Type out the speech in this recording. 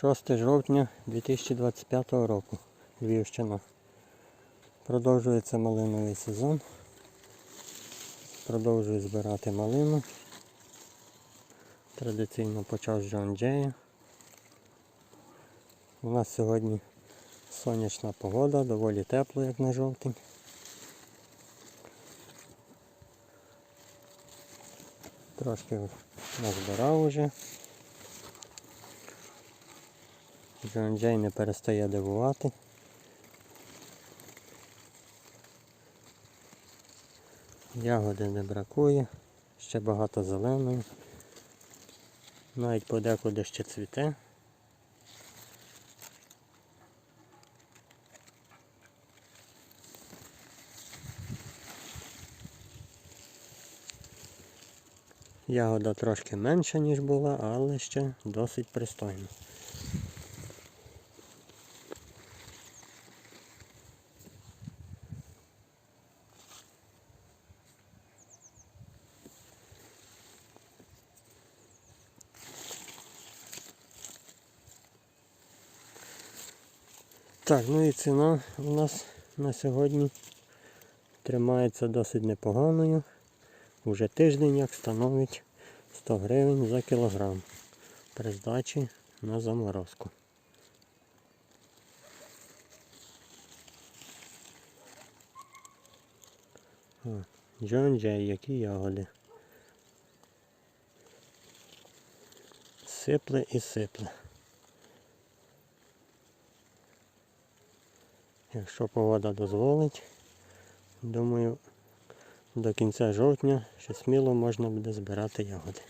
6 жовтня 2025 року. Львівщина. Продовжується малиновий сезон. Продовжую збирати малину. Традиційно почав з Джон Джея. У нас сьогодні сонячна погода, доволі тепло, як на жовтень. Трошки назбирав уже. Джон Джей не перестає дивувати. Ягоди не бракує, ще багато зеленої. Навіть подекуди ще цвіте. Ягода трошки менша, ніж була, але ще досить пристойна. Так, ну і ціна у нас на сьогодні тримається досить непоганою. Уже тиждень як становить 100 гривень за кілограм при здачі на заморозку. Джон Джей, які ягоди. Сипле і сипле. Якщо погода дозволить, думаю, до кінця жовтня ще сміло можна буде збирати ягоди.